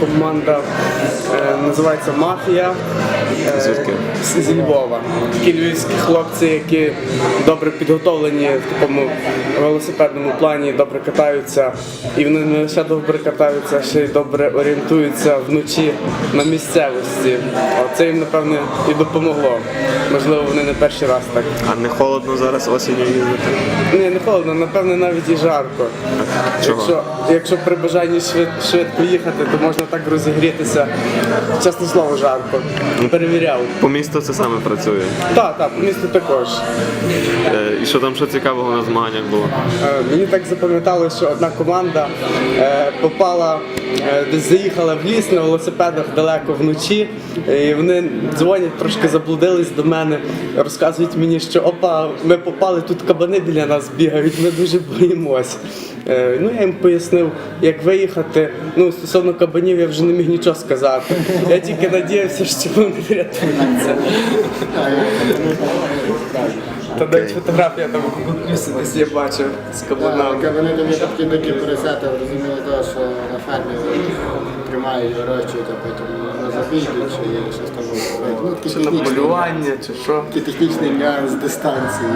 команда е, називається Мафія. Е, Звідки? Зі Львова. Такі львівські хлопці, які добре підготовлені в такому велосипедному плані, добре катаються. І вони не лише добре катаються, а ще й добре орієнтуються вночі на місцевості. Це їм, напевне, і допомогло. Можливо, вони не перший раз так. А не холодно зараз осінню їздити? Ні, не холодно, напевне, навіть і жарко. Чого? Якщо, якщо при бажанні швид, швидко їхати, то можна так розігрітися. Чесне слово, жарко. Перевіряв. По місту це саме працює. Так, так, по місту також. Е, І що там ще цікавого на змаганнях було? Е, Мені так запам'яталося, що одна команда е, попала, е, десь заїхала в ліс на велосипедах далеко вночі, і вони дзвонять, трошки заблудились до мене, розказують мені, що опа, ми попали, тут кабани біля нас бігають, ми дуже боїмось. Е, Ну, я їм пояснив, як виїхати. Ну, стосовно кабанів я вже не міг нічого сказати. Я тільки надіявся, що вони врятуються. Та навіть фотографія там десь я бачив з кабанами. Так, вони тобі такі дикі поросята, розуміли того, що на фермі тримають, вирощують, а потім на забійки чи щось там. Ну, Чи на полювання, чи що. такий технічний нюанс дистанції.